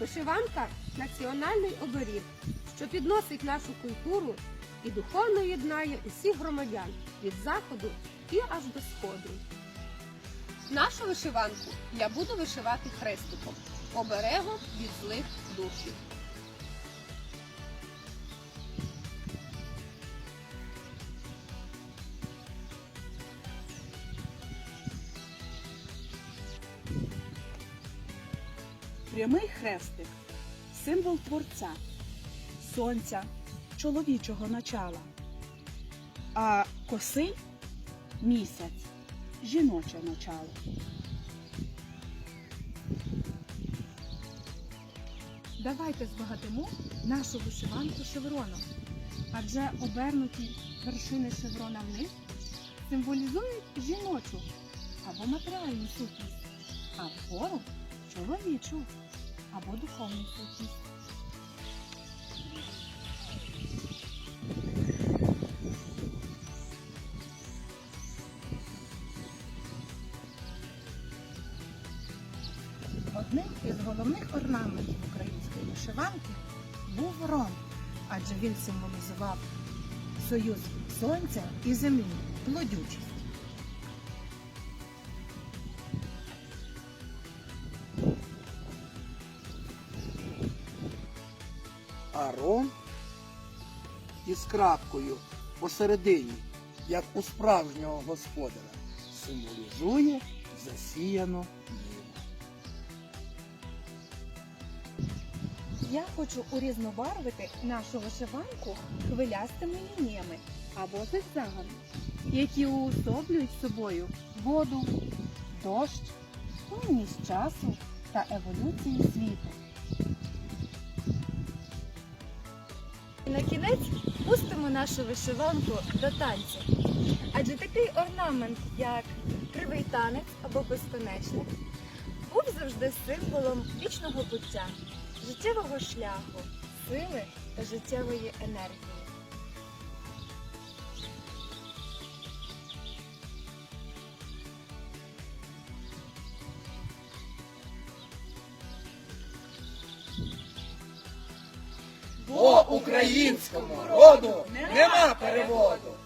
Вишиванка національний оберіг, що підносить нашу культуру і духовно єднає усіх громадян від заходу і аж до сходу. Нашу вишиванку я буду вишивати хрестиком, оберегом від злих духів. Прямий хрестик символ творця, сонця, чоловічого начала. А косий місяць жіноче начало. Давайте збагатимо нашу вишиванку шевроном, адже обернуті вершини шеврона вниз символізують жіночу або матеріальну сутність, а вгору чоловічу або духовну сутність. Одним із головних орнаментів української вишиванки був ром, адже він символізував союз сонця і землі, плодючість. А ром із крапкою посередині, як у справжнього господаря, символізує засіяно небо. Я хочу урізнобарвити нашу вишиванку хвилястими лініями або зигзагами, які уособлюють собою воду, дощ, плинність часу та еволюцію світу. На кінець пустимо нашу вишиванку до танцю. Адже такий орнамент, як кривий танець або безконечник, був завжди символом вічного буття, життєвого шляху, сили та життєвої енергії. Українському роду нема переводу.